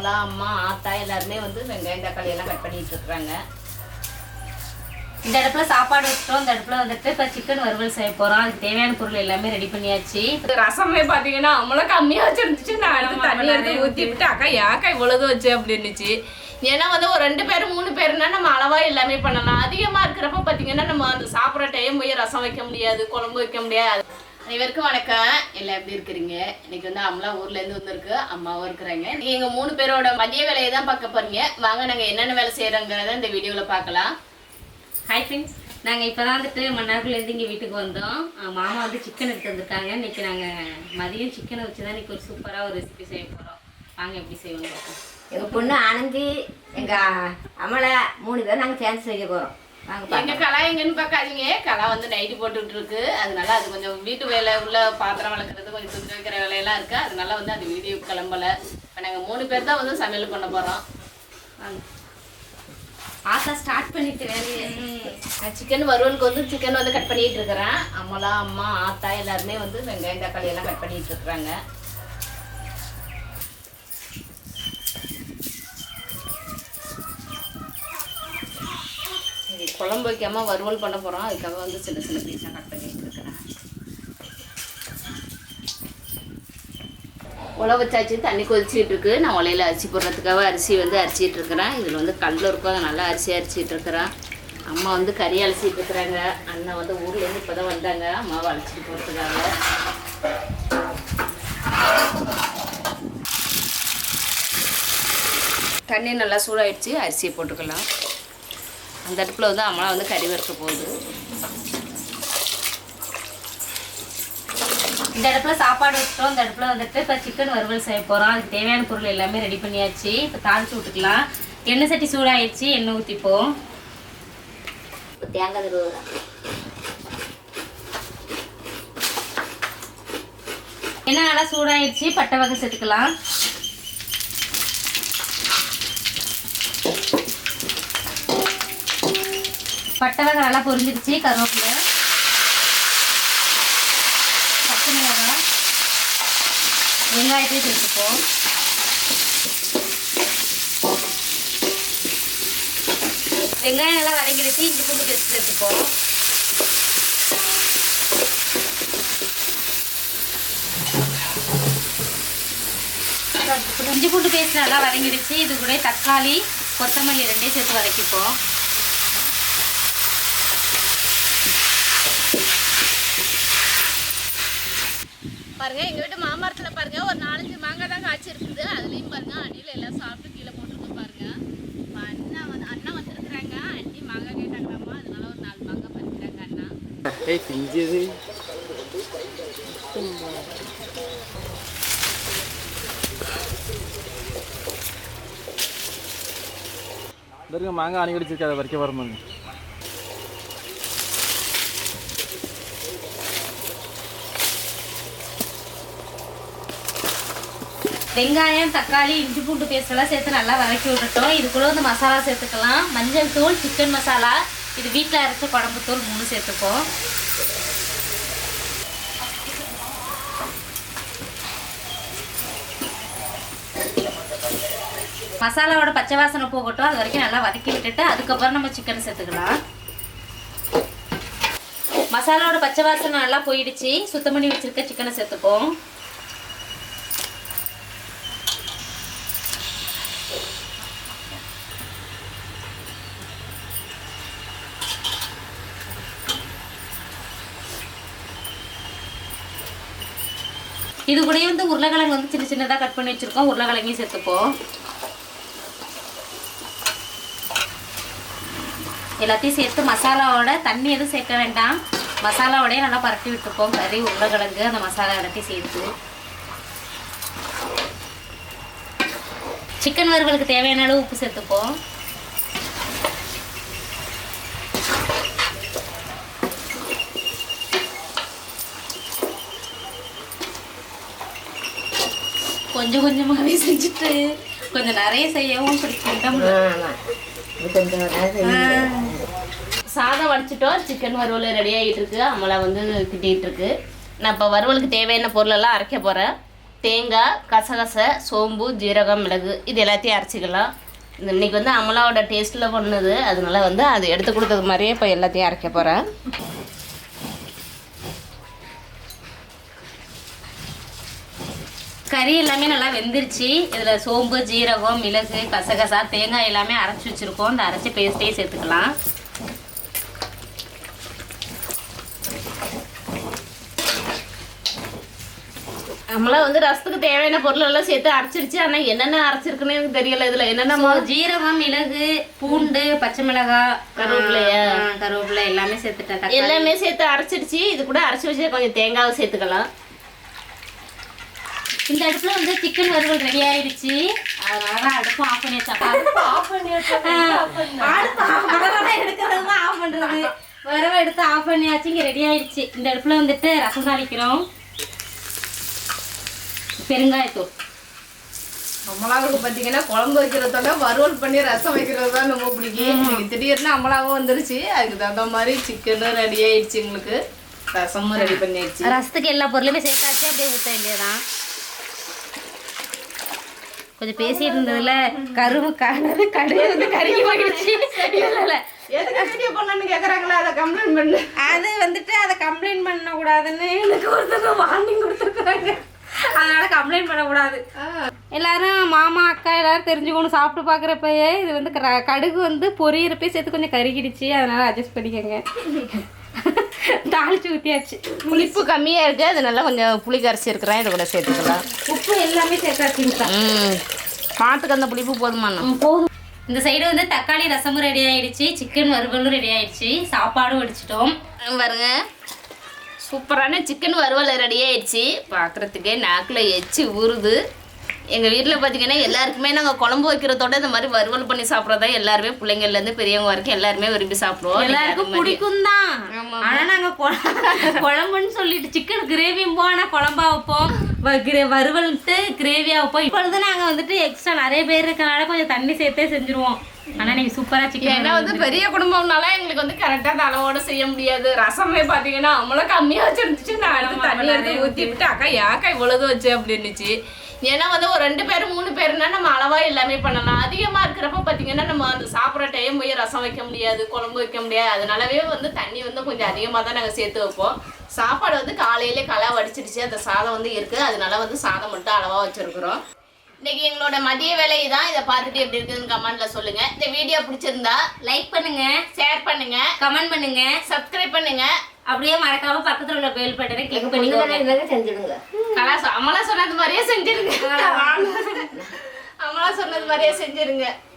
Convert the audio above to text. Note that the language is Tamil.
அம்மலா அம்மா ஆத்தா எல்லாருமே வந்து வெங்காயம் தக்காளி எல்லாம் கட் பண்ணிட்டு இருக்கிறாங்க. இந்த இடத்துல சாப்பாடு வச்சிட்டோம். இந்த இடத்துல வந்துட்டு இப்போ சிக்கன் வறுவல் செய்ய போகிறோம் அதுக்கு தேவையான பொருள் எல்லாமே ரெடி பண்ணியாச்சு. ரசமே பாத்தீங்கன்னா அம்மளும் கம்மியா வச்சிருந்துச்சு. நான் எடுத்து தண்ணி எடுத்து ஊத்தி விட்டு அக்கா ஏக்கா இவ்வளவு வச்சு? அப்படின்னுச்சு. ஏன்னா வந்து ஒரு ரெண்டு பேர் மூணு பேர்னா நம்ம அளவா எல்லாமே பண்ணலாம். அதிகமா இருக்கிறப்ப பாத்தீங்கன்னா நம்ம அந்த சாப்பிட்ற டைம் போய் ரசம் வைக்க முடியாது குழம்பு வைக்க முடியாது. அனைவருக்கும் வணக்கம். எல்லாம் எப்படி இருக்கிறீங்க? இன்னைக்கு வந்து அம்மலா ஊர்ல இருந்து வந்திருக்கு. அம்மாவும் இருக்கிறாங்க. நீங்க எங்க மூணு பேரோட மதிய வேலையை தான் பார்க்க போறீங்க. வாங்க நாங்க என்னென்ன வேலை செய்யறோங்கிறத இந்த வீடியோல பார்க்கலாம். ஹாய் ஃப்ரெண்ட்ஸ் நாங்கள் இப்போ தான் வந்துட்டு மன்னார்குலேருந்து இங்கே வீட்டுக்கு வந்தோம். மாமா வந்து சிக்கன் எடுத்து வந்திருக்காங்க இன்னைக்கு நாங்கள் மதியம் சிக்கனை வச்சு தான் இன்னைக்கு ஒரு சூப்பராக ஒரு ரெசிபி செய்ய போகிறோம் வாங்க எப்படி செய்வோம் பார்ப்போம். எங்க பொண்ணு ஆனந்தி எங்க அமலை மூணு பேர் நாங்க சேர்ந்து செய்ய போறோம். வாங்க எங்க. கலா எங்கன்னு பார்க்காதீங்க கலா வந்து நைட்டி போட்டுட்டு இருக்கு அதனால அது கொஞ்சம் வீட்டு வேலை உள்ள பாத்திரம் வளர்க்குறது கொஞ்சம் துணி வைக்கிற வேலையெல்லாம் இருக்கு. அதனால வந்து அது வீடியோ கிளம்பல. இப்போ நாங்கள் மூணு பேர் தான் வந்து சமையல் பண்ண போறோம். வாங்க ஆசா ஸ்டார்ட் பண்ணிட்டு வேலையை. சிக்கன் வறுவலுக்கு வந்து சிக்கன் வந்து கட் பண்ணிட்டு இருக்கிறேன். அம்மலா அம்மா ஆத்தா எல்லாருமே வந்து வெங்காயம் தக்காளி எல்லாம் கட் பண்ணிட்டு இருக்கிறாங்க இது குழம்பு வைக்காம வறுவல் பண்ண போகிறோம் அதுக்காக வந்து சின்ன சின்ன பீஸாக கட் பண்ணி வச்சுருக்கிறேன். உழ வச்சாச்சு தண்ணி கொதிச்சிட்டு இருக்கு. நான் உலையில அரிசி போடுறதுக்காக அரிசி வந்து அரிச்சிட்டு இருக்கிறேன். இதில் வந்து கல் இருக்கும். அதை நல்லா அரிசி அரிச்சிட்டு இருக்கிறேன். அம்மா வந்து கறி அலசிட்டு இருக்கிறாங்க. அண்ணன் வந்து ஊர்லேருந்து இப்போ தான் வந்தாங்க. அம்மாவை அழைச்சிட்டு போகிறதுக்காக தண்ணி நல்லா சூடாயிடுச்சு. அரிசியை போட்டுக்கலாம். அந்த அடுப்பில் வந்து அம்மா வந்து கறி வறுக்க போகுது. இந்த அடுப்பில் சாப்பாடு வச்சிட்டோம். இந்த அடுப்பில் வந்துட்டு இப்போ சிக்கன் வறுவல் செய்ய போகிறோம் அதுக்கு தேவையான பொருள் எல்லாமே ரெடி பண்ணியாச்சு. இப்போ தாளிச்சு விட்டுக்கலாம் எண்ணெய் சட்டி சூடாயிடுச்சு. எண்ணெய் ஊற்றிப்போம் தேங்காய் திருவு எண்ணெய் நல்லா சூடாயிடுச்சு. பட்டை வகை சேர்த்துக்கலாம். பட்டை நல்லா பொரிஞ்சிருச்சு கருவேப்பிலை பச்சை மிளகாய் வெங்காயத்தையும் சேர்த்துப்போம். வெங்காயம் நல்லா வதங்கிடுச்சு இஞ்சி பூண்டு பேஸ்ட் சேர்த்துப்போம். இஞ்சி பூண்டு பேஸ்ட் நல்லா வதங்கிடுச்சு இது கூட தக்காளி கொத்தமல்லி ரெண்டையும் சேர்த்து வதக்கிப்போம். பாருங்க எங்க வீட்டு மாமரத்துல பாருங்க ஒரு நாலஞ்சு மாங்காய் தான் காய்ச்சி இருக்குது. அதுலயும் பாருங்க அடியில எல்லாம் சாப்பிட்டு கீழே போட்டுருக்கு பாருங்க. இப்ப அண்ணா வந்து அண்ணா வந்திருக்கிறாங்க. அண்ணி மாங்காய் கேட்டாங்களாமா அதனால ஒரு நாலு மாங்காய் பறிக்கிறாங்க அண்ணா. ஏய் பிஞ்சது. இருக்க மாங்காய் அணி கடிச்சிருக்காத வரைக்க வரமாங்க வெங்காயம் தக்காளி இஞ்சி பூண்டு பேஸ்ட் எல்லாம் சேர்த்து நல்லா வதக்கி விட்டுட்டோம். இது கூட வந்து மசாலா சேர்த்துக்கலாம். மஞ்சள் தூள் சிக்கன் மசாலா இது வீட்டில் அரைச்ச குழம்பு தூள் மூணு சேர்த்துப்போம். மசாலாவோட பச்சை வாசனை போகட்டும். அது வரைக்கும் நல்லா வதக்கி விட்டுட்டு அதுக்கப்புறம் நம்ம சிக்கன் சேர்த்துக்கலாம். மசாலாவோட பச்சை வாசனை நல்லா போயிடுச்சு. சுத்தம் பண்ணி வச்சிருக்க சிக்கனை சேர்த்துப்போம். இது கூடயே வந்து உருளைக்கிழங்கு வந்து சின்ன சின்னதாக கட் பண்ணி வச்சுருக்கோம். உருளைக்கிழங்கையும் சேர்த்துப்போம். எல்லாத்தையும் சேர்த்து மசாலாவோட தண்ணி எதுவும் சேர்க்க வேண்டாம். மசாலாவோடய நல்லா பரட்டி விட்டுப்போம் கறி உருளைக்கிழங்கு அந்த மசாலா எல்லாத்தையும் சேர்த்து. சிக்கன் வறுவலுக்கு தேவையான அளவு உப்பு சேர்த்துப்போம். கொஞ்சம் கொஞ்சமாகவே செஞ்சுட்டு கொஞ்சம் நிறைய செய்யவும் பிடிக்கும். சாதம் வடிச்சிட்டோம். சிக்கன் வறுவல் ரெடி ஆகிட்டு இருக்கு அம்மளா வந்து கிட்டிட்டு இருக்கு நான் இப்போ வறுவலுக்கு தேவையான பொருளெல்லாம் அரைக்க போகிறேன் தேங்காய் கசகசை சோம்பு ஜீரகம் மிளகு இது எல்லாத்தையும் அரைச்சிக்கலாம். இன்னைக்கு வந்து அமலாவோட டேஸ்ட்டில் பண்ணது. அதனால வந்து அது எடுத்து கொடுத்தது மாதிரியே இப்போ எல்லாத்தையும் அரைக்க போகிறேன் கறி எல்லாமே நல்லா வெந்துருச்சு. இதில் சோம்பு ஜீரகம் மிளகு கசகசா தேங்காய் எல்லாமே அரைச்சி வச்சுருக்கோம். இந்த அரைச்ச பேஸ்ட்டையும் சேர்த்துக்கலாம். அமலா வந்து ரசத்துக்கு தேவையான பொருள் எல்லாம் சேர்த்து அரைச்சிருச்சு. ஆனால் என்னென்ன அரைச்சிருக்குன்னு எனக்கு தெரியல. இதில் என்னென்ன ஜீரகம் மிளகு பூண்டு பச்சை மிளகாய் கருவேப்பிலையா? கருவேப்பிலை எல்லாமே சேர்த்துட்டேன். எல்லாமே சேர்த்து அரைச்சிருச்சு. இது கூட அரைச்சி வச்சு கொஞ்சம் தேங்காவை சேர்த்துக்கலாம். இந்த அடுப்புல வந்து சிக்கன் வறுவல் ரெடி ஆயிடுச்சு. அதனால தான் அடுப்பு ஆஃப் பண்ணி வச்சா ஆஃப் எடுக்கிறது பண்றது. வரவை எடுத்து ஆஃப் பண்ணியாச்சு. இங்க ரெடி ஆயிடுச்சு. இந்த அடுப்புல வந்துட்டு ரசம் தாளிக்கிறோம். பெருங்காயத்தூள். அமலாவுக்கு பார்த்தீங்கன்னா குழம்பு வைக்கிறதோட வறுவல் பண்ணி ரசம் வைக்கிறது தான் ரொம்ப பிடிக்கும். திடீர்னு அமலாவும் வந்துருச்சு. அதுக்கு தகுந்த மாதிரி சிக்கனும் ரெடி ஆயிடுச்சு எங்களுக்கு. ரசமும் ரெடி பண்ணியாச்சு. ரசத்துக்கு எல்லா பொருளுமே சேர்த்தாச்சு. அப்படியே ஊற்ற வேண்டியதான் கொஞ்சம் பேசிட்டு இருந்ததுல கருவு கரு கடுகு வந்து கருகி போயிடுச்சு. இல்ல அதை கம்ப்ளைண்ட் பண்ணு. அது வந்துட்டு அதை கம்ப்ளைண்ட் பண்ணக்கூடாதுன்னு எனக்கு ஒருத்தங்க வார்னிங் கொடுத்துருக்குறாங்க. அதனால கம்ப்ளைண்ட் பண்ணக்கூடாது. எல்லாரும் மாமா அக்கா எல்லாரும் தெரிஞ்சுக்கணும் சாப்பிட்டு பார்க்குறப்பயே இது வந்து கடுகு வந்து பொரியறப்பே சேர்த்து கொஞ்சம் கருகிடுச்சு. அதனால அட்ஜஸ்ட் பண்ணிக்கோங்க. தாளிச்சு ஊற்றியாச்சு புளிப்பு கம்மியாக இருக்கு அதனால கொஞ்சம் புளி கரைச்சி இருக்கிறேன் இதை கூட சேர்த்துக்கலாம். உப்பு எல்லாமே சேர்த்தாச்சுங்க ம். மாட்டுக்கு அந்த புளிப்பு போதுமாண்ணா. போதும். இந்த சைடு வந்து தக்காளி ரசமும் ரெடி ஆயிடுச்சு சிக்கன் வறுவலும் ரெடி ஆயிடுச்சு சாப்பாடும் வடிச்சிட்டோம். பாருங்க. சூப்பரான சிக்கன் வறுவல் ரெடி ஆயிடுச்சு. பார்க்குறதுக்கே நாக்கில் எச்சி ஊறுது. எங்கள் வீட்டில் பார்த்தீங்கன்னா எல்லாருக்குமே நாங்கள் குழம்பு வைக்கிறதோட இந்த மாதிரி வறுவல் பண்ணி சாப்பிட்றதா எல்லாருமே பிள்ளைங்கள்லேருந்து பெரியவங்க வரைக்கும் எல்லாருமே விரும்பி சாப்பிடுவோம். எல்லாருக்கும் பிடிக்கும் தான். ஆனா நாங்க கொ- குழம்புன்னு சொல்லிட்டு சிக்கன் கிரேவியும் ஆனா குழம்பா வைப்போம். வறுவல்ட்டு கிரேவியா வைப்போம். இப்பொழுது நாங்க வந்துட்டு எக்ஸ்ட்ரா நிறைய பேர் இருக்கனால கொஞ்சம் தண்ணி சேர்த்தே செஞ்சுருவோம். ஆனா நீங்க சூப்பரா ஏன்னா சிக்கன் வந்து பெரிய குடும்பம்னால எங்களுக்கு வந்து கரெக்டாக அந்த அளவோட செய்ய முடியாது. ரசமே பார்த்தீங்கன்னா அவ்வளோ கம்மியாக வச்சிருந்துச்சு. நான் எடுத்து தண்ணி எடுத்து ஊற்றி விட்டு அக்கா ஏக்கா இவ்வளவு வச்சு அப்படின்னுச்சு. ஏன்னா வந்து ஒரு ரெண்டு பேர் மூணு பேர்னா நம்ம அளவாக எல்லாமே பண்ணலாம். அதிகமாக இருக்கிறப்ப பார்த்தீங்கன்னா நம்ம அந்த சாப்பிட்ற டைம் போய் ரசம் வைக்க முடியாது குழம்பு வைக்க முடியாது. அதனாலவே வந்து தண்ணி வந்து கொஞ்சம் அதிகமாக தான் நாங்கள் சேர்த்து வைப்போம். சாப்பாடு வந்து காலையிலே களை வடிச்சிடுச்சு அந்த சாதம் வந்து இருக்குது அதனால வந்து சாதம் மட்டும் அளவாக வச்சுருக்குறோம். இன்னைக்கு எங்களோட மதிய வேலை தான் இதை பார்த்துட்டு எப்படி இருக்குதுன்னு கமெண்ட்ல சொல்லுங்க. இந்த வீடியோ பிடிச்சிருந்தா லைக் பண்ணுங்க ஷேர் பண்ணுங்க கமெண்ட் பண்ணுங்க சப்ஸ்கிரைப் பண்ணுங்க. அப்படியே மறக்காம பக்கத்துல உள்ள பெல் பட்டனை கிளிக் பண்ணிக்கோங்க. செஞ்சுடுங்க. கலா அமலா சொன்னது மாதிரியே செஞ்சிருங்க அமலா சொன்னது மாதிரியே செஞ்சிருங்க